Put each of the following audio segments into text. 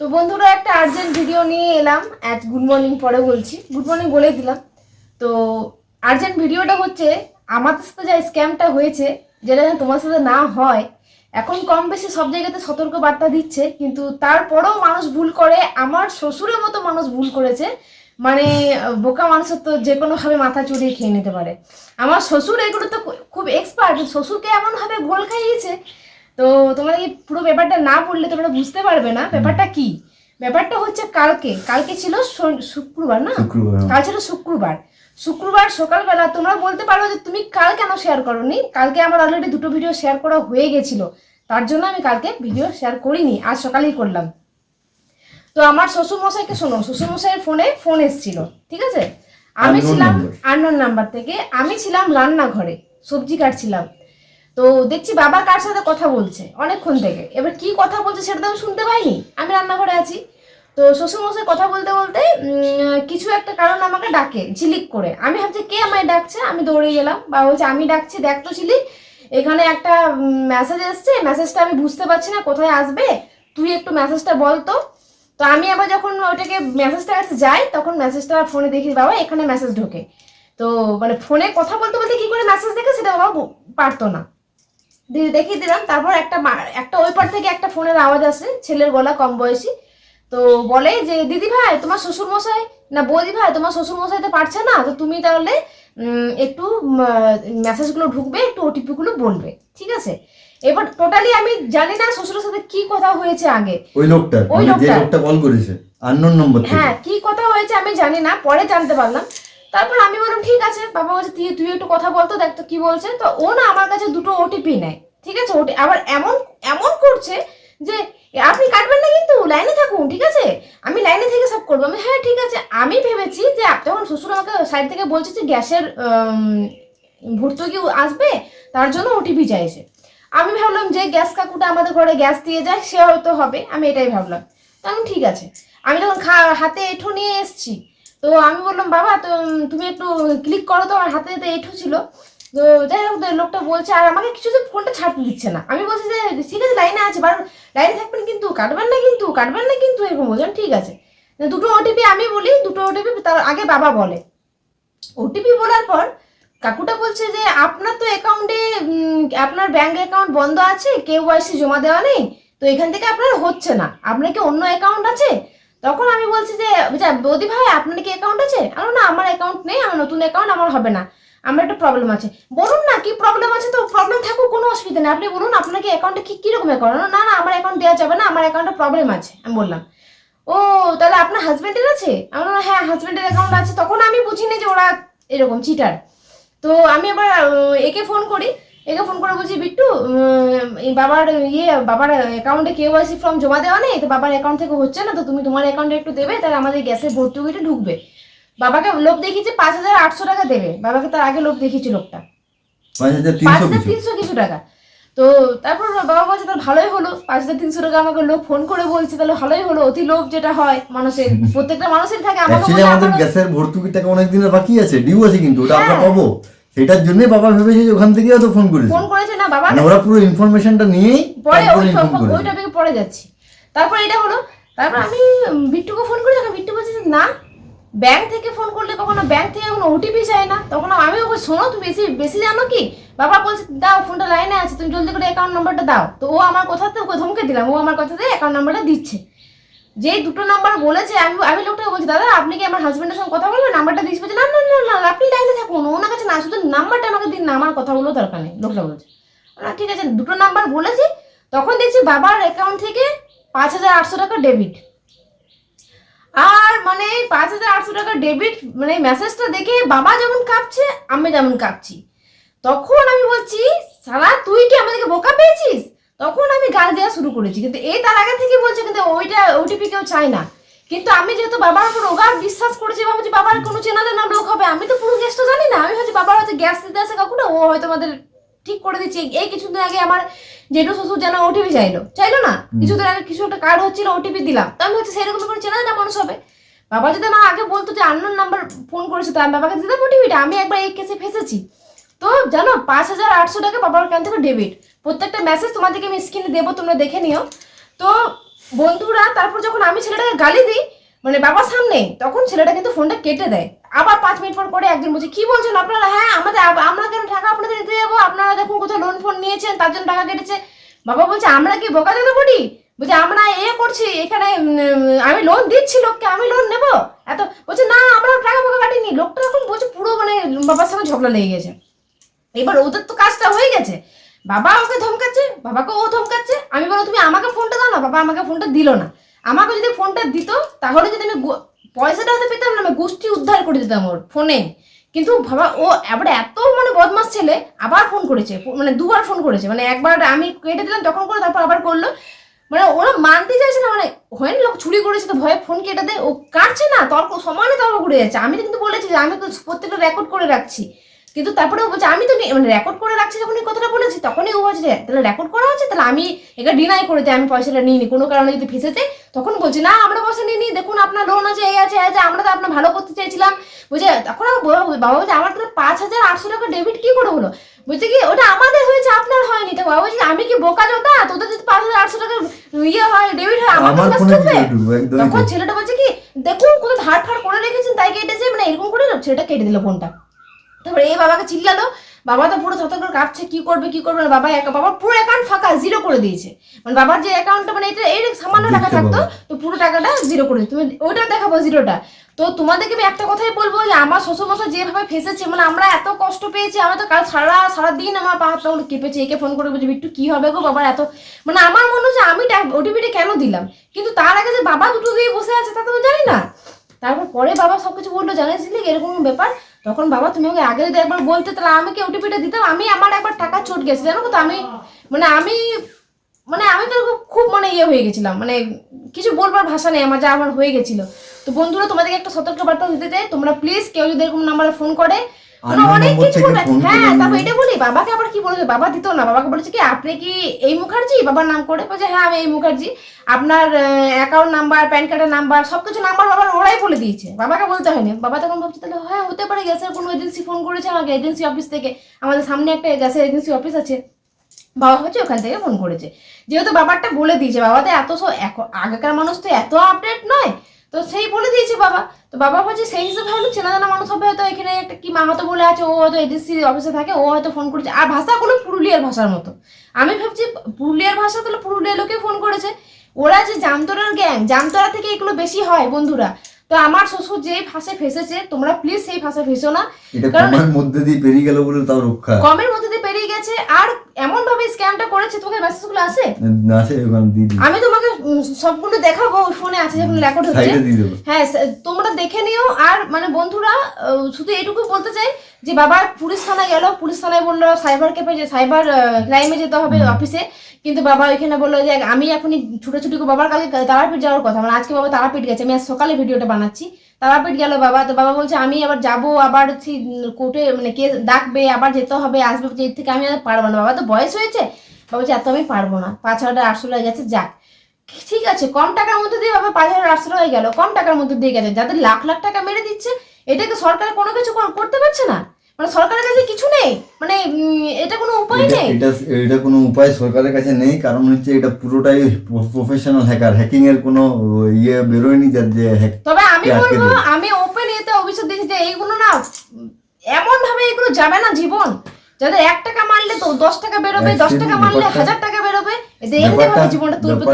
তো বন্ধুরা, একটা আর্জেন্ট ভিডিও নিয়ে এলাম। অ্যাট গুড মর্নিং পরে বলছি। গুড মর্নিং বলেই দিলাম। তো আর্জেন্ট ভিডিওটা হচ্ছে, আমাদের সাথে যা স্ক্যামটা হয়েছে, যেটা তোমার সাথে না হয়, এখন কম বেশি সব জায়গাতে সতর্ক বার্তা দিচ্ছে, কিন্তু তারপরেও মানুষ ভুল করে, আমার শ্বশুরের মতো মানুষ ভুল করেছে। মানে বোকা মানুষের তো যে কোনোভাবে মাথা চড়িয়ে খেয়ে নিতে পারে। আমার শ্বশুর এগুলো তো খুব এক্সপার্ট শ্বশুরকে এমনভাবে গোল খাইয়েছে তো তোমরা এই পুরো ব্যাপারটা না পড়লে তোমরা বুঝতে পারবে না। ব্যাপারটা কি? ব্যাপারটা হচ্ছে কালকে। কালকে ছিল শুক্রবার না? কাল ছিল শুক্রবার। শুক্রবার সকালবেলা তোমরা বলতে পারো যে তুমি কাল কেন শেয়ার করোনি? কালকে আমার অলরেডি দুটো ভিডিও শেয়ার করা হয়ে গেছিল। তার জন্য আমি কালকে ভিডিও শেয়ার করিনি। আজ সকালেই করলাম। তো আমার শ্বশুর মশাইকে শোনো শ্বশুর মশাইয়ের ফোনে ফোন এসেছিল ঠিক আছে? আমি ছিলাম. আননোন নাম্বার থেকে। আমি ছিলাম রান্নাঘরে সবজি কাটছিলাম। তো দেখছি বাবা কার সাথে কথা বলছে অনেকক্ষণ থেকে। এবার কি কথা বলছে সেটা তো আমি শুনতে পাইনি, আমি রান্নাঘরে আছি। তো শ্বশুরমশাই কথা বলতে বলতে কিছু একটা কারণ আমাকে ডাকে, ঝিলিক করে। আমি ভাবছি, কে আমায় ডাকছে? আমি দৌড়ে গেলাম। বা বলছে, আমি ডাকছি, দেখ তো ঝিলিক, এখানে একটা মেসেজ এসছে। মেসেজটা আমি বুঝতে পারছি না, কোথায় আসবে? তুই একটু মেসেজটা বল তো। তো আমি আবার যখন ওইটাকে মেসেজটা কাছে যাই, তখন মেসেজটা ফোনে দেখি, বাবা, এখানে মেসেজ ঢোকে। তো মানে ফোনে কথা বলতে বলতে কি করে মেসেজ দেখে, সেটা বাবা পারতো না। দিয়ে দেখিয়ে দিলাম। তারপর একটা একটা ওই পার থেকে একটা ফোনের আওয়াজ আসে ছেলের গলা কম বয়সী। তো বলে যে দিদি ভাই তোমার শ্বশুর মশাই না বৌদি ভাই তোমার শ্বশুর মশাই তো পারছে না তো তুমি তাহলে একটু মেসেজগুলো ঢুকবে একটু ওটিপি গুলো বলবে। ঠিক আছে? এবার টোটালি আমি জানি না শ্বশুরের সাথে কি কথা হয়েছে আগে। ওই ওই মানে যে লোকটার। লোকটা কল করেছে আননোন নম্বর থেকে। হ্যাঁ কি কথা হয়েছে আমি জানি না পরে জানতে পারলাম। তারপর আমি বললাম, ঠিক আছে, বাবা বলছে, তুই তুই একটু কথা বলতো, দেখ তো কি বলছে। তো ও না আমার কাছে দুটো ওটিপি নেয়, ঠিক আছে? ওটি আবার এমন এমন করছে যে, আপনি কাটবেন না কিন্তু, লাইনে থাকুন, ঠিক আছে? আমি লাইনে থেকে সব করব। আমি হ্যাঁ ঠিক আছে। আমি ভেবেছি যে তখন শ্বশুর আমাকে সাইড থেকে বলছে যে, গ্যাসের ভর্তুকি আসবে, তার জন্য ওটিপি চাইছে। আমি ভাবলাম যে, গ্যাস কাকুটা আমাদের ঘরে গ্যাস দিয়ে যায়, সে হয়তো হবে। আমি এটাই ভাবলাম। তো আমি ঠিক আছে। আমি যখন হাতে এঁঠো নিয়ে এসেছি। তো আমি বললাম, বাবা, তো তুমি একটু ক্লিক করো তো, আমার হাতে তো এঁঠো ছিল। তো যাই হোক লোকটা বলছে, আর আমাকে কিছু তো ফোনটা ছাড়তে দিচ্ছে না। আমি বলছি যে, ঠিক আছে লাইনে আছে, বার লাইনে থাকবেন কিন্তু, কাটবেন না কিন্তু, কাটবেন না কিন্তু, এরকম বলছেন ঠিক আছে। দুটো ওটিপি আমি বলি, দুটো ওটিপি তার আগে বাবা বলে। ওটিপি বলার পর কাকুটা বলছে যে, আপনার তো অ্যাকাউন্টে আপনার ব্যাংক অ্যাকাউন্ট বন্ধ আছে কেওয়াইসি জমা দেওয়া নেই, তো এখান থেকে আপনার হচ্ছে না। আপনার কি অন্য অ্যাকাউন্ট আছে? তখন আমি বলছি যে যা বৌদি ভাই, আপনার কি অ্যাকাউন্ট আছে? আমি না, আমার অ্যাকাউন্ট নেই, আমার নতুন অ্যাকাউন্ট আমার হবে না। আমার একটা প্রবলেম আছে। বলুন না, কি প্রবলেম আছে তো? প্রবলেম থাকুক, কোনো অসুবিধা নেই। আপনি বলুন আপনাকে অ্যাকাউন্টে কি কীরকম অ্যাকাউন্ট না না, আমার অ্যাকাউন্ট দেওয়া যাবে না, আমার অ্যাকাউন্টে প্রবলেম আছে। আমি বললাম, ও, তাহলে আপনার হাজব্যান্ডের আছে? আমি বললাম হ্যাঁ হাজব্যান্ডের অ্যাকাউন্ট আছে। তখন আমি বুঝিনি যে ওরা এরকম চিটার তো আমি আবার একে ফোন করি। একে ফোন করে বলছি বিট্টু বাবার ইয়ে বাবার অ্যাকাউন্টে কেওয়াইসি ফর্ম জমা দেওয়া নেই? তো বাবার অ্যাকাউন্ট থেকে হচ্ছে না তো তুমি তোমার অ্যাকাউন্টে একটু দেবে তাহলে আমাদের গ্যাসের ভর্তুকিটা ঢুকবে। বাবাকে লোভ দেখিয়েছে পাঁচ হাজার আটশো টাকা দেবে। বাবাকে তার আগে লোভ দেখিয়েছে লোকটা পাঁচ হাজার তিনশো কিছু। টাকা। তো তারপর বাবা বলছে তাহলে ভালোই হলো। পাঁচ হাজার তিনশো টাকা আমাকে লোক ফোন করে বলছে তাহলে ভালোই হলো। অতি লোভ যেটা হয় মানুষের। প্রত্যেকটা মানুষের থাকে আমাদের গ্যাসের ভর্তুকির টাকা অনেক দিনের বাকি আছে ডিউ আছে কিন্তু ওটা আমরা হ্যাঁ। পাবো। সেটার জন্যই বাবা ভেবেছে যে ওখান থেকে হয়তো ফোন করেছে। ফোন করেছে না বাবা মানে ওরা পুরো ইনফরমেশনটা নিয়েই পরে ওই ওই টপিকে পরে যাচ্ছি। তারপর এটা হলো তারপর আমি বিট্টুকে ফোন করি তখন বিট্টু বলছে না ব্যাংক থেকে ফোন করলে কখনো ব্যাংক থেকে কোনো ওটিপি চায় না। তখন আমি ওকে শোনো তুমি বেশি বেশি জানো কি? বাবা বলছে দাও ফোনটা লাইনে আছে তুমি জলদি করে অ্যাকাউন্ট নাম্বারটা দাও। তো ও আমার কথাতে ওকে ধমকে দিলাম। ও আমার কথাতে অ্যাকাউন্ট নাম্বারটা দিচ্ছে। যেই দুটো নাম্বার বলেছে, আমি আমি লোকটাকে বলছি, দাদা, আপনি কি আমার হাজবেন্ডের সঙ্গে কথা বলবেন? নাম্বারটা দিচ্ছি বলছে, না না না না, আপনি লাইনে থাকুন, ওনার কাছে না, শুধু নাম্বারটা আমাকে দিন না, আমার কথা বলো দরকার নেই। লোকটা বলছে, না, ঠিক আছে, দুটো নাম্বার বলেছি, তখন দেখছি বাবার অ্যাকাউন্ট থেকে পাঁচ হাজার আটশো টাকা ডেবিট আর মানে পাঁচ হাজার আটশো টাকা ডেবিট মানে মেসেজটা দেখে বাবা যেমন কাঁপছে, আমি যেমন কাঁপছি। তখন আমি বলছি সারা তুই কি আমাদেরকে বোকা পেয়েছিস? তখন আমি গাল দেওয়া শুরু করেছি। কিন্তু এই তার আগে থেকে বলছে কিন্তু ওইটা ওটিপি কেউ চায় না। কিন্তু আমি যেহেতু বাবার উপর ওগার বিশ্বাস করেছি ভাবছি বাবার কোনো চেনা জানা লোক হবে আমি তো পুরো গ্যাসটা জানি না। আমি ভাবছি বাবার হয়তো গ্যাস দিতে আসে কাকুটা ও হয়তো আমাদের ঠিক করে দিচ্ছে। এই কিছুদিন আগে আমার জেঠু শ্বশুর যেন ওটিপি চাইলো। চাইলো না? কিছুদিন আগে কিছু একটা কার্ড হচ্ছিল ওটিপি দিলাম। তো আমি হচ্ছে সেরকম করে চেনা জানা মানুষ হবে। বাবা যদি আমার আগে বলতো যে আন্নার নাম্বার ফোন করেছে তো আমি বাবাকে দিতাম ওটিপিটা আমি একবার এই কেসে ফেসেছি। তো জানো পাঁচ হাজার আটশো টাকা বাবার কান থেকে ডেবিট প্রত্যেকটা মেসেজ তোমাদেরকে আমি স্ক্রিনে দেবো, তোমরা দেখে নিও। তো বন্ধুরা, তারপর যখন আমি ছেলেটাকে গালি দিই মানে বাবার সামনে, তখন ছেলেটা কিন্তু ফোনটা কেটে দেয়। আবার পাঁচ মিনিট পর করে একজন বলছে, কি বলছেন আপনারা? হ্যাঁ আমাদের আমরা কেন টাকা আপনাদের দিতে যাব? আপনারা দেখুন কোথাও লোন ফোন নিয়েছেন, তার জন্য টাকা কেটেছে। বাবা বলছে, আমরা কি বোকা দাদা করি বলছে, আমরা এ করছি, এখানে আমি লোন দিচ্ছি লোককে, আমি লোন নেব? এত, বলছে, না, আমরা টাকা ফাকা কাটিনি। লোকটা এখন বলছে, পুরো মানে বাবার সঙ্গে ঝগড়া লেগে গেছে। এবার ওদের তো কাজটা হয়ে গেছে। বাবা ওকে ধমকাচ্ছে? বাবাকে ও ধমকাচ্ছে? আমি বলো তুমি আমাকে ফোনটা দাও না। বাবা আমাকে ফোনটা দিল না। আমাকে যদি ফোনটা দিত, তাহলে যদি আমি পয়সাটা হতে পেতাম না, আমি গোষ্ঠী উদ্ধার করে দিতাম ওর ফোনে। কিন্তু বাবা, ও এবার এত মানে বদমাস ছেলে, আবার ফোন করেছে মানে দুবার ফোন করেছে। মানে একবার আমি কেটে দিলাম, তখন করে তারপর আবার করল। মানে ওরা মানতে চাইছে না মানে হয় না, লোক চুরি করেছে তো ভয়ে ফোন কেটে দেয়। ও কাটছে না, তর্ক, সমানে তর্ক করে যাচ্ছে। আমি কিন্তু বলেছি যে, আমি তো প্রত্যেকটা রেকর্ড করে রাখছি। কিন্তু তারপরে ও বলছে আমি তো মানে রেকর্ড করে রাখছি যখন এই কথাটা বলেছি তখনই ও বলছে তাহলে রেকর্ড করা আছে তাহলে আমি এটা ডিনাই করে দিই আমি পয়সাটা নিইনি। কোনো কারণে যদি ফেসেছে তখন বলছি না আমরা পয়সা নিইনি। দেখুন আপনার লোন আছে এই আছে এই আছে আমরা তো আপনার ভালো করতে চাইছিলাম বুঝে তখন আমার বাবা- বাবা বলছে আমার তাহলে পাঁচ হাজার আটশো টাকা ডেবিট কি করে হলো? বলছে কি ওটা আমাদের হয়েছে আপনার হয়নি। তো বাবা বলছে আমি কি বোকা জোতা তোদের যদি পাঁচ হাজার আটশো টাকা ইয়ে হয় ডেবিট হয় আমার একদমই তখন ছেলেটা বলছে কি দেখুন কোথাও ধার ফার করে রেখেছেন তাই কেটেছে। মানে এরকম করে ছেলেটা কেটে দিল ফোনটা তারপরে এই বাবাকে চিল্লালো বাবা তো পুরো থত করে কাঁপছে কি করবে কি করবে বাবা একা বাবা পুরো অ্যাকাউন্ট ফাঁকা জিরো করে দিয়েছে। মানে বাবার যে অ্যাকাউন্টটা মানে এটা এই সামান্য টাকা থাকতো তো পুরো টাকাটা জিরো করে। তুমি ওইটা দেখাবো জিরোটা তো তোমাদেরকে আমি একটা কথাই বলব যে আমার শ্বশুর মশাই যেভাবে ফেসেছে মানে আমরা এত কষ্ট পেয়েছি আমরা তো কাল সারা সারা দিন আমার পা হাত পাগুলো কেঁপেছে একে ফোন করে বলছি বিট্টু কি হবে গো বাবার এত মানে আমার মনে হচ্ছে আমি ওটিপিটা কেন দিলাম? কিন্তু তার আগে যে বাবা দুটো দিয়ে বসে আছে তা তো জানি না। তারপর পরে বাবা সবকিছু বলল জানিসলি এরকম ব্যাপার? তখন বাবা তুমি ওকে আগে যদি একবার বলতে, তাহলে আমি কি আমাকে ওটিপিটা দিতাম আমি আমার একবার টাকা ছুট গেছে, জানো তো? আমি মানে আমি মানে আমি তো খুব মানে ইয়ে হয়ে গেছিলাম। মানে কিছু বলবার ভাষা নেই, আমার যা আমার হয়ে গেছিল। তো বন্ধুরা, তোমাদেরকে একটা সতর্ক বার্তা দিতে চাই। তোমরা প্লিজ কেউ যদি এরকম নাম্বারে ফোন করে অনেক কিছু হ্যাঁ তারপর এটা বলি বাবাকে আবার কি বলেছে বাবা দিত না। বাবাকে বলেছে কি আপনি কি এই মুখার্জি? বাবার নাম করে বলছে হ্যাঁ আমি এই মুখার্জি। আপনার অ্যাকাউন্ট নাম্বার প্যান কার্ডের নাম্বার সবকিছু নাম্বার বাবার ওরাই বলে দিয়েছে। বাবাকে বলতে হয়নি। বাবা তখন ভাবছে তাহলে হ্যাঁ হতে পারে গ্যাসের কোনো এজেন্সি ফোন করেছে আমাকে এজেন্সি অফিস থেকে। আমাদের সামনে একটা গ্যাসের এজেন্সি অফিস আছে। বাবা হচ্ছে ওখান থেকে ফোন করেছে। যেহেতু বাবারটা বলে দিয়েছে বাবা তো এত আগেকার মানুষ তো এত আপডেট নয়। তো সেই বলে দিয়েছে বাবা। তো বাবা বলছে, সেই হিসেবে ভাবলো চেনা জানা মানুষ হবে, হয়তো এখানে একটা কি মাহাতো বলে আছে, ও হয়তো এডিসি অফিসে থাকে, ও হয়তো ফোন করেছে। আর ভাষাগুলো পুরুলিয়ার ভাষার মতো। আমি ভাবছি, পুরুলিয়ার ভাষা তাহলে পুরুলিয়ার লোকে ফোন করেছে। ওরা যে জামতরার গ্যাং জামতরা থেকে এগুলো বেশি হয় বন্ধুরা। তো আমার শ্বশুর যে ফাঁসে ফেসেছে তোমরা প্লিজ সেই ফাঁসে ফেসো না। এটা কমের মধ্যে দিয়ে পেরিয়ে গেল বলে তাও রক্ষা। কমের মধ্যে দিয়ে পেরিয়ে গেছে আর এমন ভাবে স্ক্যামটা করেছে তোমাকে মেসেজগুলো আসে দিই আমি তোমাকে সবগুলো দেখাবো ফোনে আছে যখন রেকর্ড হচ্ছে। হ্যাঁ তোমরা দেখে নিও আর মানে বন্ধুরা শুধু এটুকু বলতে চাই যে বাবা পুলিশ থানায় গেল পুলিশ থানায় বলল সাইবার ক্যাফে যে সাইবার ক্রাইমে যেতে হবে অফিসে কিন্তু বাবা ওইখানে বলল যে, আমি এখনই করে বাবার কালকে তারাপীঠ যাওয়ার কথা। মানে আজকে বাবা তারাপীঠ গেছে। আমি আজ সকালে ভিডিওটা বানাচ্ছি। তারাপীঠ গেল বাবা। তো বাবা বলছে, আমি আবার যাব, আবার কোর্টে মানে কে ডাকবে, আবার যেতে হবে, আসবে যে এর থেকে আমি আর পারব না। বাবা তো বয়স হয়েছে। বাবা বলছে, এত আমি পারব না। পাঁচ হাজার আটশো টাকা গেছে, যাক। ঠিক আছে, কম টাকার মধ্যে দিয়ে বাবা পাঁচ হাজার আটশো টাকা গেল। কম টাকার মধ্যে দিয়ে গেছে। যাদের লাখ লাখ টাকা মেরে দিচ্ছে, এটাকে সরকার কোনো কিছু করতে পারছে না। মানে সরকারের কাছে কিছু নেই? মানে এটা কোনো উপায় নেই? এটা এটা কোনো উপায় সরকারের কাছে নেই কারণ হচ্ছে এটা পুরোটাই প্রফেশনাল হ্যাকার হ্যাকিং এর কোনো ইয়ে বেরোয়নি যার যে তবে আমি বলব আমি ওপেন এতে অভিযোগ দিয়েছি যে এইগুলো না এমন ভাবে এগুলো যাবে না জীবন। যাদের এক টাকা মারলে তো দশ টাকা বেরোবে দশ টাকা মারলে হাজার টাকা বেরোবে এতে এমনি ভাবে জীবনটা তুলবে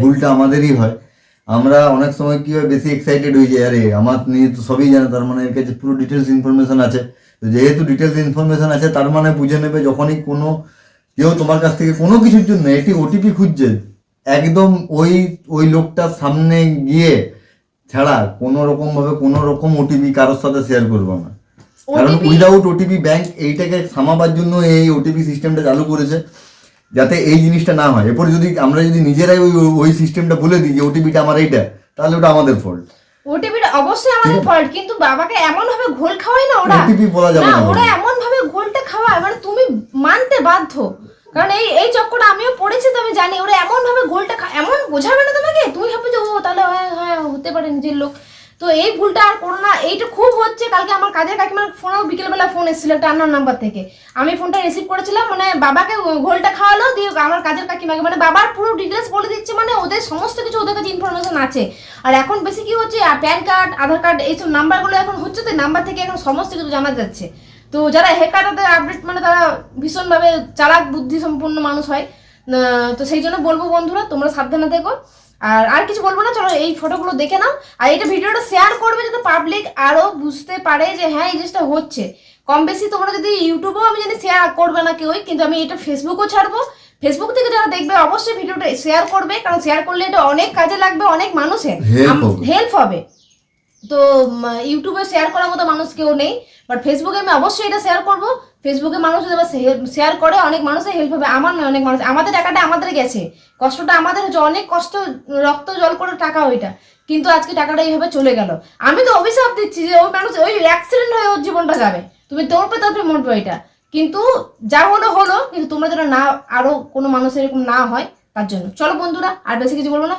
ভুলটা আমাদেরই হয়। আমরা অনেক সময় কি হয় বেশি এক্সাইটেড হয়ে যাই আরে আমার নিয়ে তো সবই জানে তার মানে এর কাছে পুরো ডিটেলস ইনফরমেশন আছে। যেহেতু ডিটেলস ইনফরমেশন আছে তার মানে বুঝে নেবে যখনই কোনো কেউ তোমার কাছ থেকে কোনো কিছুর জন্য এটি ওটিপি খুঁজছে একদম ওই ওই লোকটার সামনে গিয়ে ছাড়া কোনো রকম ভাবে কোনো রকম ওটিপি কারোর সাথে শেয়ার করব না। কারণ উইদাউট ওটিপি ব্যাংক এইটাকে থামাবার জন্য এই ওটিপি সিস্টেমটা চালু করেছে যাতে এই জিনিসটা না হয়। এরপর যদি আমরা যদি নিজেরাই ওই ওই সিস্টেমটা বলে দিই যে ওটিপিটা আমার এইটা তাহলে ওটা আমাদের ফল্ট ওটিপিটা অবশ্যই আমাদের ফল্ট কিন্তু বাবাকে এমন ভাবে ঘোল খাওয়াই না ওরা। ওটিপি বলা যাবে না ওরা এমন ভাবে ঘোলটা খাওয়ায় মানে তুমি মানতে বাধ্য। কারণ এই এই চক্করটা আমিও পড়েছি তো আমি জানি ওরা এমন ভাবে ঘোলটা খা- এমন বোঝাবে না তোমাকে? তুমি ভাবে যে ও তাহলে হ্যাঁ হ্যাঁ হতে পারে নিজের লোক। তো এই ভুলটা আর করো না। এইটা খুব হচ্ছে কালকে আমার কাজের কাকিমার ফোনেও বিকেলবেলা ফোন এসেছিল একটা আন্নার নাম্বার থেকে। আমি ফোনটা রিসিভ করেছিলাম মানে বাবাকে ঘোলটা খাওয়ালো দিয়ে আমার কাজের কাকিমাকে মানে বাবার পুরো ডিটেলস বলে দিচ্ছে মানে ওদের সমস্ত কিছু ওদের কাছে ইনফরমেশন আছে। আর এখন বেশি কি হচ্ছে প্যান কার্ড আধার কার্ড এইসব নাম্বারগুলো এখন হচ্ছে তো নাম্বার থেকে এখন সমস্ত কিছু জানা যাচ্ছে। তো যারা হ্যাকার তাদের আপডেট মানে তারা ভীষণভাবে চালাক বুদ্ধি সম্পন্ন মানুষ হয়। তো সেই জন্য বলব বন্ধুরা, তোমরা সাবধানে থেকো। আর আর কিছু বলব না, চলো এই ফটোগুলো দেখে নাও। আর এটা ভিডিওটা শেয়ার করবে যাতে পাবলিক আরও বুঝতে পারে যে হ্যাঁ এই জিনিসটা হচ্ছে। কম বেশি তোমরা যদি ইউটিউবেও আমি জানি শেয়ার করবে না কেউই, কিন্তু আমি এটা ফেসবুকও ছাড়বো। ফেসবুক থেকে যারা দেখবে অবশ্যই ভিডিওটা শেয়ার করবে কারণ শেয়ার করলে এটা অনেক কাজে লাগবে অনেক মানুষের। হেল্প হবে। তো ইউটিউবে শেয়ার করার মতো মানুষ কেউ নেই বাট ফেসবুকে আমি অবশ্যই এটা শেয়ার করব। ফেসবুকে মানুষ যদি শেয়ার করে অনেক মানুষের হেল্প হবে। আমার নয় অনেক মানুষ আমাদের টাকাটা আমাদের গেছে। কষ্টটা আমাদের হচ্ছে অনেক কষ্ট রক্ত জল করে টাকা ওইটা। কিন্তু আজকে টাকাটা এইভাবে চলে গেল। আমি তো অভিশাপ দিচ্ছি যে ওই মানুষ ওই অ্যাক্সিডেন্ট হয়ে ওর জীবনটা যাবে। তুমি তোরপে তোরপে মরবে ওইটা। কিন্তু যা হলো হলো, কিন্তু তোমরা যেন না, আরও কোনো মানুষ এরকম না হয়, তার জন্য। চলো বন্ধুরা, আর বেশি কিছু বলব না।